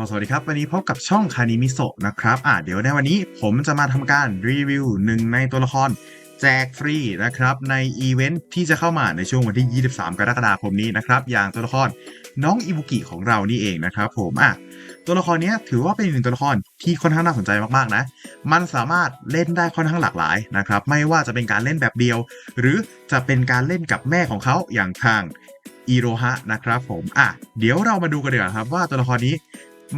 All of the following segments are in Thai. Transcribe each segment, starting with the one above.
ก็สวัสดีครับ วันนี้พบกับช่องคานิมิโซะนะครับอะเดี๋ยวในวันนี้ผมจะมาทำการรีวิวหนึ่งในตัวละครแจกฟรีนะครับในอีเวนท์ที่จะเข้ามาในช่วงวันที่ 23 กรกฎาคมนี้นะครับอย่างตัวละครน้องอิบุกิของเรานี่เองนะครับผมอะตัวละครนี้ถือว่าเป็นหนึ่งตัวละครที่ค่อนข้างน่าสนใจมากๆนะมันสามารถเล่นได้ค่อนข้างหลากหลายนะครับไม่ว่าจะเป็นการเล่นแบบเดียว หรือจะเป็นการเล่นกับแม่ของเขาอย่างทางอีโรฮะนะครับผมอะเดี๋ยวเรามาดูกันดีกว่าครับว่าตัวละครนี้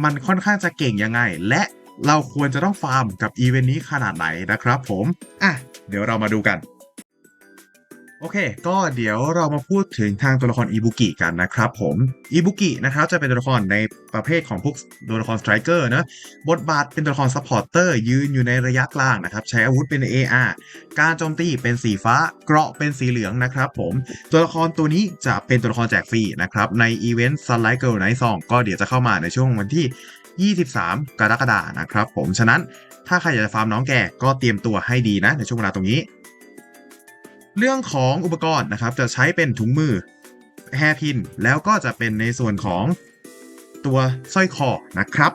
มันค่อนข้างจะเก่งยังไง และเราควรจะต้องฟาร์มกับอีเวนต์นี้ขนาดไหนนะครับผม อะ เดี๋ยวเรามาดูกัน โอเค ก็เดี๋ยวเรามาพูดถึงทางตัวละครอิบุกิกันนะครับผมอิบุกินะครับจะเป็นตัวละครในประเภทของพวกตัวละครสไตรเกอร์นะบทบาทเป็นตัวละครซัพพอร์เตอร์ยืนอยู่ในระยะกลางนะครับใช้อาวุธเป็น AR การโจมตีเป็นสีฟ้า เกราะเป็นสีเหลืองนะครับผมตัวละครตัวนี้จะเป็นตัวละครแจกฟรีนะครับในอีเวนต์ Sunlight Girl Night Song ก็เดี๋ยวจะเข้ามาในช่วงวันที่ 23 กรกฎาคมนะครับผมฉะนั้นถ้าใครอยากจะฟาร์มน้องแกก็เตรียมตัวให้ดีนะในช่วงเวลาตรงนี้ เรื่องของอุปกรณ์นะครับจะใช้เป็นถุงมือแฮร์พิน แล้วก็จะเป็นในส่วนของตัวสร้อยคอนะครับ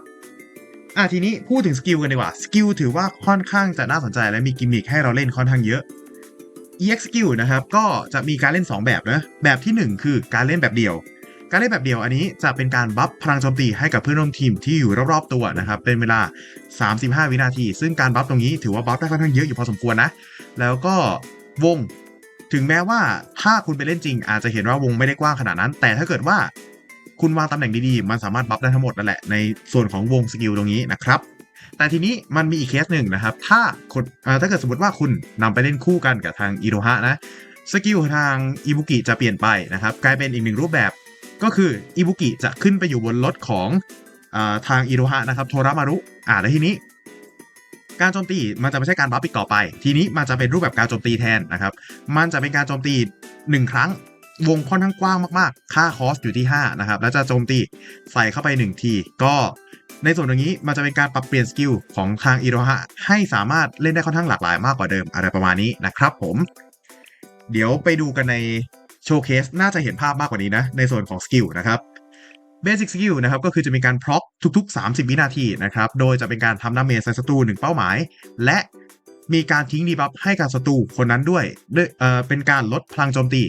อะทีนี้พูดถึงสกิลกันดีกว่าสกิลถือว่าค่อนข้างจะน่าสนใจและมีกิมมิคให้เราเล่นค่อนข้างเยอะ EX skill นะครับก็จะมีการเล่น 2 แบบนะแบบที่ 1 คือการเล่นแบบเดียว การเล่นแบบเดียวอันนี้จะเป็นการบัฟพลังโจมตีให้กับเพื่อนร่วมทีมที่อยู่รอบๆตัวนะครับเป็นเวลา 35 วินาที ซึ่งการบัฟตรงนี้ถือว่าบัฟได้ค่อนข้างเยอะอยู่พอสมควรนะแล้วก็วง ถึงแม้ว่าถ้าคุณไปเล่นจริง อาจจะเห็นว่าวงไม่ได้กว้างขนาดนั้น แต่ถ้าเกิดว่าคุณวางตำแหน่งดีๆ มันสามารถบัฟได้ทั้งหมดนั่นแหละในส่วนของวงสกิลตรงนี้นะครับแต่ทีนี้มันมีอีกเคสหนึ่งนะครับ ถ้าคนถ้าเกิดสมมติว่าคุณนำไปเล่นคู่กันกับทางอิโรฮะนะสกิลทางอิบุกิจะเปลี่ยนไปนะครับ กลายเป็นอีกหนึ่งรูปแบบ ก็คืออิบุกิจะขึ้นไปอยู่บนรถของอทางอิโรฮะนะครับโทรามารุอ่าแล้วทีนี้ การโจมตีมันจะไม่ใช่การบัฟอีกต่อไป ทีนี้มันจะเป็นรูปแบบการโจมตีแทนนะครับ มันจะเป็นการโจมตี 1 ครั้งวงค่อนข้างกว้างมากๆ ค่าคอสอยู่ที่ 5 นะครับ แล้วจะโจมตีใส่เข้าไป 1 ที ก็ในส่วนตรงนี้มันจะเป็นการปรับเปลี่ยนสกิลของทางอิโรฮะให้สามารถเล่นได้ค่อนข้างหลากหลายมากกว่าเดิมอะไรประมาณนี้นะครับผม เดี๋ยวไปดูกันในโชว์เคสน่าจะเห็นภาพมากกว่านี้นะ ในส่วนของสกิลนะครับ Basic Skill นะครับก็คือจะมีการพร็อพทุกๆ 30 วินาทีนะครับโดยจะเป็นการทำดาเมจใส่ศัตรูหนึ่งเป้าหมาย และมีการทิ้งดีบัฟให้กับศัตรูคนนั้นด้วยด้วยเอ่อเป็นการลดพลังโจมตี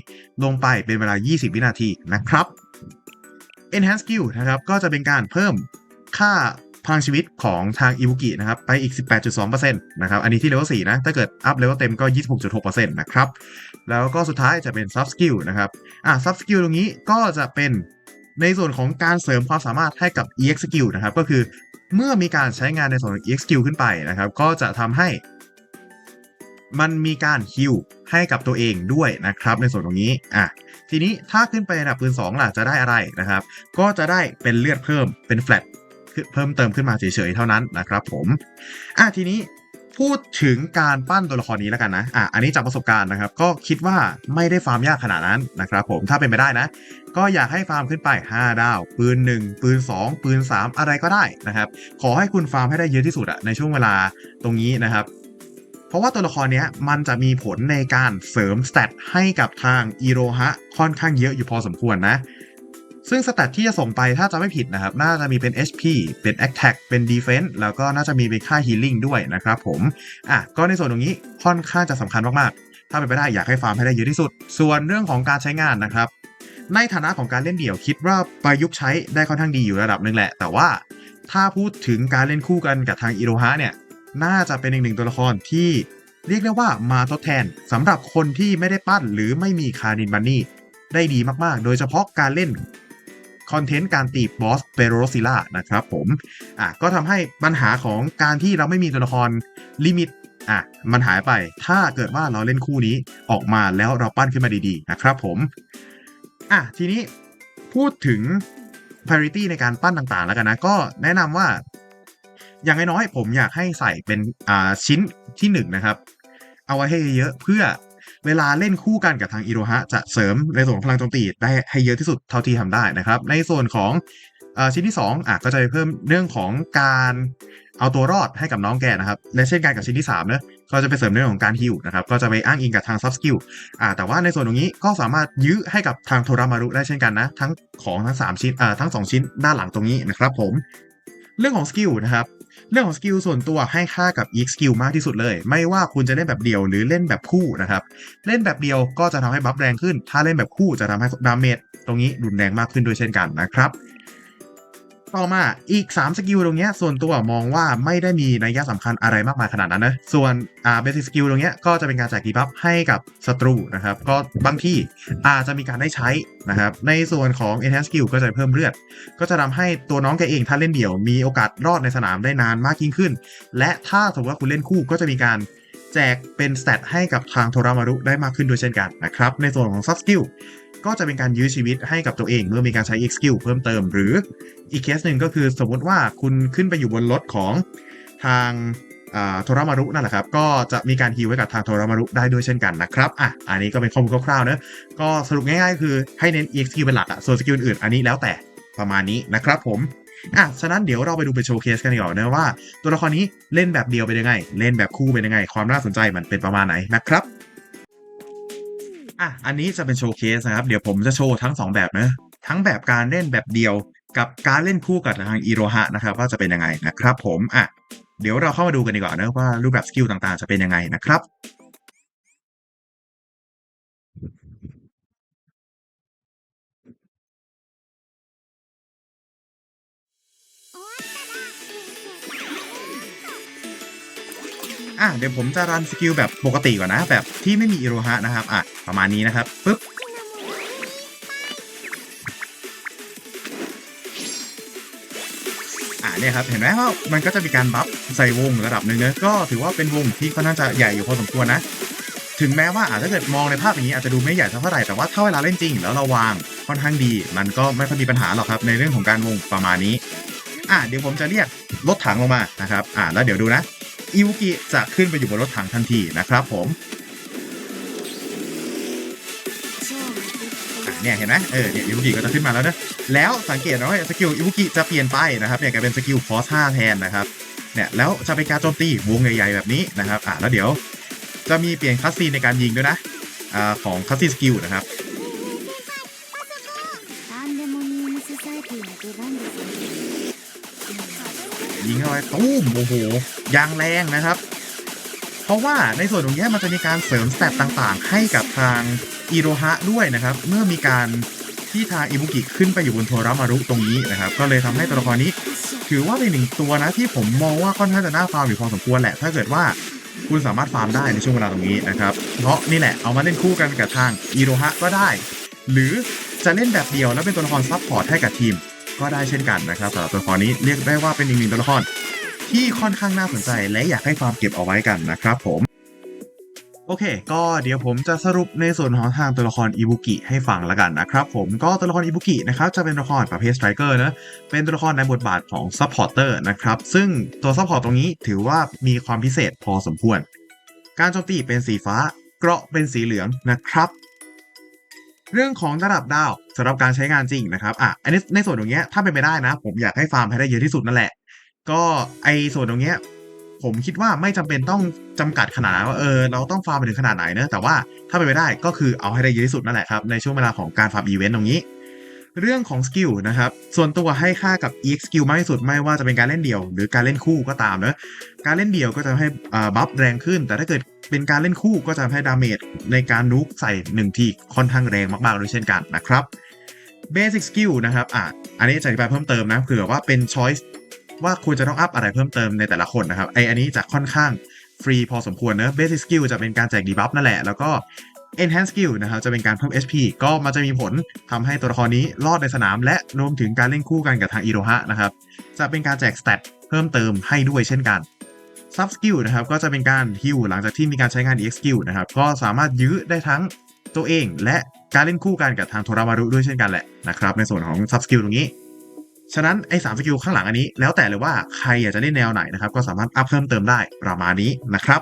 ลงไปเป็นเวลา 20 วินาทีนะครับ Enhance Skill นะครับก็จะเป็นการเพิ่มค่าพลังชีวิตของทางอิบุกินะครับไปอีก 18.2%นะครับอันนี้ที่เลเวล4นะ ถ้าเกิดอัพเลเวลเต็มก็ 26.6%นะครับ แล้วก็สุดท้ายจะเป็น Sub Skill นะครับอะ Sub Skill ตรงนี้ก็จะเป็น ในส่วนของการเสริมความสามารถให้กับ EX Skill นะครับ ก็คือเมื่อมีการใช้งานในส่วนของ EX Skill ขึ้นไปนะครับ ก็จะทำให้ มันมีการฮิลให้กับตัวเองด้วยนะครับ ในส่วนตรงนี้อะทีนี้ถ้าขึ้นไประดับปืน2ล่ะจะได้อะไรนะครับ ก็จะได้เป็นเลือดเพิ่มเป็นแฟลตเพิ่มเติมขึ้นมาเฉยๆเท่านั้นนะครับผมอะทีนี้ พูดถึงการปั้นตัวละครนี้แล้วกันนะ อะ อันนี้จากประสบการณ์นะครับ ก็คิดว่าไม่ได้ฟาร์มยากขนาดนั้นนะครับผม ถ้าเป็นไปได้นะ ก็อยากให้ฟาร์มขึ้นไป 5 ดาว ปืน 1 ปืน 2 ปืน 3 อะไรก็ได้นะครับ ขอให้คุณฟาร์มให้ได้เยอะที่สุดอะในช่วงเวลาตรงนี้นะครับ เพราะว่าตัวละครเนี้ยมันจะมีผลในการเสริมสเตตให้กับทางอีโรฮะค่อนข้างเยอะอยู่พอสมควรนะ ซึ่งสเตตที่จะส่งไปถ้าจะไม่ผิดนะครับ น่าจะมีเป็น HP เป็น Attack เป็น Defense แล้วก็น่าจะมีเป็นค่า Healing ด้วยนะครับผมอะก็ในส่วนตรงนี้ค่อนข้างจะสำคัญมากๆ ถ้าเป็นไปได้อยากให้ฟาร์มให้ได้เยอะที่สุด ส่วนเรื่องของการใช้งานนะครับ ในฐานะของการเล่นเดี่ยวคิดว่าประยุกต์ใช้ได้ค่อนข้างดีอยู่ระดับหนึ่งแหละ แต่ว่าถ้าพูดถึงการเล่นคู่กันกับทางอิโรฮะเนี่ยน่าจะเป็นอีกหนึ่งตัวละครที่เรียกได้ว่ามาทดแทนสำหรับคนที่ไม่ได้ปั้นหรือไม่มีคารินบันนี่ได้ดีมากๆ โดยเฉพาะการเล่น คอนเทนต์การตีบอสเปโรซิล่านะครับผมอะก็ทำให้ปัญหาของการที่เราไม่มีตัวละครลิมิตอะมันหายไปถ้าเกิดว่าเราเล่นคู่นี้ออกมาแล้วเราปั้นขึ้นมาดีๆนะครับผมอะทีนี้พูดถึง parity ในการปั้นต่างๆ แล้วกันนะ ก็แนะนำว่า อย่างน้อยๆผมอยากให้ใส่เป็นอ่าชิ้นที่1นงนะครับ เอาไว้ให้เยอะเพื่อ เวลาเล่นคู่กันกับทางอิโรฮะจะเสริมในส่วนของพลังโจมตีได้ให้เยอะที่สุดเท่าที่ทำได้นะครับ ในส่วนของอชิ้นที่2อะก็จะไปเพิ่มเรื่องของการเอาตัวรอดให้กับน้องแกนะครับ และเช่นกันกับชิ้นที่3เนอะก็จะไปเสริมเรื่องของการฮิวนะครับ ก็จะไปอ้างอิงกับทางซับสกิลอ่าแต่ว่าในส่วนตรงนี้ก็สามารถยื้อให้กับทางโทรามารุได้เช่นกันนะ ทั้งของทั้ง 3 ชิ้นอ่าทั้ง 2 ชิ้นด้านหลังตรงนี้นะครับผม เรื่องของสกิลนะครับ เรื่องของสกิลส่วนตัวให้ค่ากับ EX skill มากที่สุดเลย ไม่ว่าคุณจะเล่นแบบเดียวหรือเล่นแบบคู่นะครับ เล่นแบบเดียวก็จะทำให้บัฟแรงขึ้น ถ้าเล่นแบบคู่จะทำให้ดาเมจตรงนี้รุนแรงมากขึ้นด้วยเช่นกันนะครับ ต่อมาอีก 3 สกิลตรงเนี้ยส่วนตัวมองว่าไม่ได้มีนัยยะสำคัญอะไรมากมายขนาดนั้นนะ ส่วนอ่าเบสิกสกิลตรงเนี้ยก็จะเป็นการแจกดีบัฟให้กับศัตรูนะครับ ก็บางที่อาจจะมีการได้ใช้นะครับ ในส่วนของ enhance skill ก็จะเพิ่มเลือด ก็จะทำให้ตัวน้องแกเองถ้าเล่นเดี่ยว มีโอกาสรอดในสนามได้นานมากยิ่งขึ้น และถ้าสมมติว่าคุณเล่นคู่ก็จะมีการแจกเป็นสเตตให้กับทางโทรามารุได้มากขึ้นด้วยเช่นกันนะครับ ในส่วนของ soft skill ก็ ก็จะเป็นการยื้อชีวิตให้กับตัวเองเมื่อมีการใช้ X skill เพิ่มเติม หรืออีกเคสหนึ่งก็คือสมมติว่าคุณขึ้นไปอยู่บนรถของทางโทรามารุนั่นแหละครับ ก็จะมีการฮิวไว้กับทางโทรามารุได้ด้วยเช่นกันนะครับอะอันนี้ก็เป็นข้อมูลคร่าวๆเนอะก็สรุปง่ายๆ คือให้เน้น EX skill เป็นหลักอะส่วนสกิลอื่นอันนี้แล้วแต่ประมาณนี้นะครับผมอะ ฉะนั้นเดี๋ยวเราไปดูเป็นโชว์เคสกันดีกว่านะว่า ตัวละครนี้เล่นแบบเดียวเป็นยังไง เล่นแบบคู่เป็นยังไง ความน่าสนใจมันเป็นประมาณไหนนะครับ อะอันนี้จะเป็นโชว์เคสนะครับ เดี๋ยวผมจะโชว์ทั้ง 2 แบบนะ ทั้งแบบการเล่นแบบเดียวกับการเล่นคู่กับทางอีโรฮะนะครับ ว่าจะเป็นยังไงนะครับ ผมอะเดี๋ยวเราเข้ามาดูกันดีกว่านะว่ารูปแบบสกิลต่างๆ จะเป็นยังไงนะครับ อะเดี๋ยวผมจะรันสกิลแบบปกติก่อนนะ แบบที่ไม่มีอีโรฮะนะครับอะประมาณนี้นะครับปึ๊บอ่าเนี่ยครับเห็นไหมว่ามันก็จะมีการบัฟใส่วงระดับหนึ่งเนอะก็ถือว่าเป็นวงที่ค่อนข้างจะใหญ่อยู่พอสมควรนะถึงแม้ว่าอาจจะเกิดมองในภาพอย่างนี้อาจจะดูไม่ใหญ่เท่าไหร่แต่ว่าถ้าเวลาเล่นจริง แล้วเราวางค่อนข้างดี มันก็ไม่ค่อยมีปัญหาหรอกครับในเรื่องของการวงประมาณนี้ อะเดี๋ยวผมจะเรียกรถถังลงมานะครับ อ่าแล้วเดี๋ยวดูนะ อิวุกิจะขึ้นไปอยู่บนรถถังทันทีนะครับผมเนี่ยเห็นไหมเออเนี่ยอิวุกิก็จะขึ้นมาแล้วนะแล้วสังเกตนะว่าสกิลอิวุกิจะเปลี่ยนไปนะครับเนี่ยกลายเป็นสกิลคอส5แทนนะครับเนี่ยแล้วจะเป็นการโจมตีวงใหญ่ๆแบบนี้นะครับอะแล้วเดี๋ยวจะมีเปลี่ยนคัสซีในการยิงด้วยนะอ่าของคัสซีสกิลนะครับ ยิงเข้าไปตุ้มโอ้โหยางแรงนะครับ เพราะว่าในส่วนตรงนี้มันจะมีการเสริมสเตตต่างๆ ให้กับทางอีโรฮะด้วยนะครับ เมื่อมีการที่ทางอิบุกิขึ้นไปอยู่บนโทรามารุตรงนี้นะครับ ก็เลยทำให้ตัวละครนี้ ถือว่าเป็นหนึ่งตัวนะที่ผมมองว่าค่อนข้างจะน่าฟาร์มอยู่พอสมควรแหละ ถ้าเกิดว่าคุณสามารถฟาร์มได้ในช่วงเวลาตรงนี้นะครับ เพราะนี่แหละเอามาเล่นคู่กันกับทางอีโรฮะก็ได้ หรือจะเล่นแบบเดียวแล้วเป็นตัวละครซับพอร์ตให้กับทีม ก็ได้เช่นกันนะครับสำหรับตัวละครนี้เรียกได้ว่าเป็นอีกหนึ่งตัวละครที่ค่อนข้างน่าสนใจและอยากให้ฟาร์มเก็บเอาไว้กันนะครับผมโอเค ก็เดี๋ยวผมจะสรุปในส่วนของทางตัวละครอิบุกิให้ฟังละกันนะครับผมก็ตัวละครอิบุกินะครับจะเป็นตัวละครประเภทสไตรเกอร์นะเป็นตัวละครในบทบาทของซัพพอร์เตอร์นะครับซึ่งตัวซัพพอร์ตตรงนี้ถือว่ามีความพิเศษพอสมควร การโจมตีเป็นสีฟ้า เกราะเป็นสีเหลืองนะครับ เรื่องของระดับดาว สำหรับการใช้งานจริงนะครับอะอันนี้ในส่วนตรงเนี้ยถ้าเป็นไปได้นะ ผมอยากให้ฟาร์มให้ได้เยอะที่สุดนั่นแหละ ก็ไอส่วนตรงเนี้ยผมคิดว่าไม่จำเป็นต้องจำกัดขนาดว่าเออเราต้องฟาร์มไปถึงขนาดไหนเนอะแต่ว่าถ้าเป็นไปได้ก็คือเอาให้ได้เยอะที่สุดนั่นแหละครับในช่วงเวลาของการฟาร์มอีเวนต์ตรงนี้ เรื่องของสกิลนะครับส่วนตัวให้ค่ากับ EX skill มากที่สุดไม่ว่าจะเป็นการเล่นเดี่ยว หรือการเล่นคู่ก็ตามเนอะการเล่นเดี่ยวก็จะให้อ่าบัฟแรงขึ้น แต่ถ้าเกิดเป็นการเล่นคู่ก็จะทำให้ดาเมจในการนุกใส่หนึ่งทีค่อนข้างแรงมากๆด้วยเช่นกันนะครับ Basic Skill นะครับอะอันนี้จะอธิบายเพิ่มเติมนะเผื่อว่าเป็น Choice ว่าควรจะต้องอัพอะไรเพิ่มเติมในแต่ละคนนะครับไออันนี้จะค่อนข้างฟรีพอสมควรเนอะ Basic Skill จะเป็นการแจกดีบัฟนั่นแหละ แล้วก็ Enhance Skill นะครับจะเป็นการเพิ่ม HP ก็มันจะมีผลทำให้ตัวละครนี้รอดในสนาม และรวมถึงการเล่นคู่กันกับทางอีโรฮะนะครับจะเป็นการแจกสเตตเพิ่มเติมให้ด้วยเช่นกัน Sub Skill นะครับก็จะเป็นการฮิวหลังจากที่มีการใช้งาน EX Skill นะครับก็สามารถยื้อได้ทั้งตัวเองและ การเล่นคู่กันกับทางโทรามารุด้วยเช่นกันแหละนะครับในส่วนของ Sub Skill ตรงนี้ ฉะนั้นไอ้สามสกิลข้างหลังอันนี้ แล้วแต่เลยว่าใครอยากจะเล่นแนวไหนนะครับก็สามารถอัพเพิ่มเติมได้ประมาณนี้นะครับ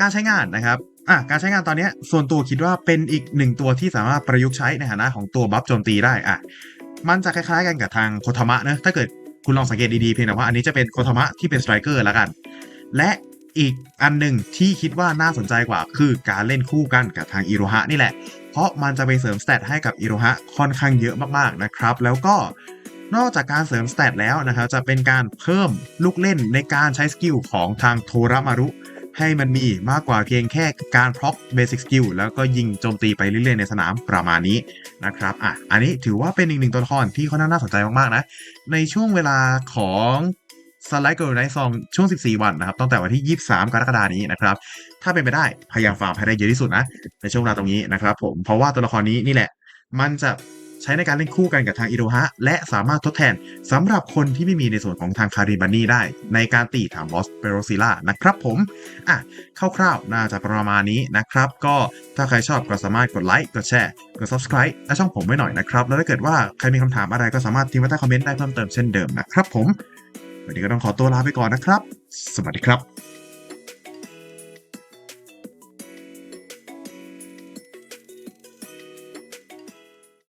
การใช้งานนะครับอะการใช้งานตอนนี้ส่วนตัวคิดว่าเป็นอีกหนึ่งตัวที่สามารถประยุกต์ใช้ในฐานะของตัวบัฟโจมตีได้อะมันจะคล้ายๆกันกับทางโคทามะนะถ้าเกิดคุณลองสังเกตดีๆเพียงแต่ว่าอันนี้จะเป็นโคทามะที่เป็นสไตรเกอร์ล้วกัน และ อีกอันหนึ่งที่คิดว่าน่าสนใจกว่า คือการเล่นคู่กันกับทางอิโรฮะนี่แหละ เพราะมันจะไปเสริมสเตตให้กับอิโรฮะค่อนข้างเยอะมากๆนะครับ แล้วก็นอกจากการเสริมสเตตแล้วนะครับจะเป็นการเพิ่มลูกเล่นในการใช้สกิลของทางโทรามารุให้มันมีมากกว่าเพียงแค่การพร็อกเบสิกสกิลแล้วก็ยิงโจมตีไปเรื่อยๆในสนามประมาณนี้นะครับอะอันนี้ถือว่าเป็นอีกหนึ่งตัวละครที่ค่อนข้างน่าสนใจมากๆนะ ในช่วงเวลาของ สไลด์เกิร์ลไนซองช่วง 14 วันนะครับ ตั้งแต่วันที่ 23 กรกฎานี้นะครับ ถ้าเป็นไปได้ พยายามฟาร์มให้ได้เยอะที่สุดนะ ในช่วงเวลาตรงนี้นะครับผม เพราะว่าตัวละครนี้นี่แหละ มันจะใช้ในการเล่นคู่กันกับทางอิโรฮะ และสามารถทดแทนสำหรับคนที่ไม่มีในส่วนของทางคาริบันนี่ได้ ในการตีถามบอสเปโรซิล่านะครับผม อะคร่าวๆ น่าจะประมาณนี้นะครับ ก็ถ้าใครชอบก็สามารถกดไลค์ กดแชร์ กด subscribe และช่องผมไว้หน่อยนะครับ แล้วถ้าเกิดว่าใครมีคำถามอะไรก็สามารถทิ้งไว้ใต้คอมเมนต์ได้เพิ่มเติมเช่นเดิมนะครับผม วันนี้ก็ต้องขอตัวลาไปก่อนนะครับ สวัสดีครับ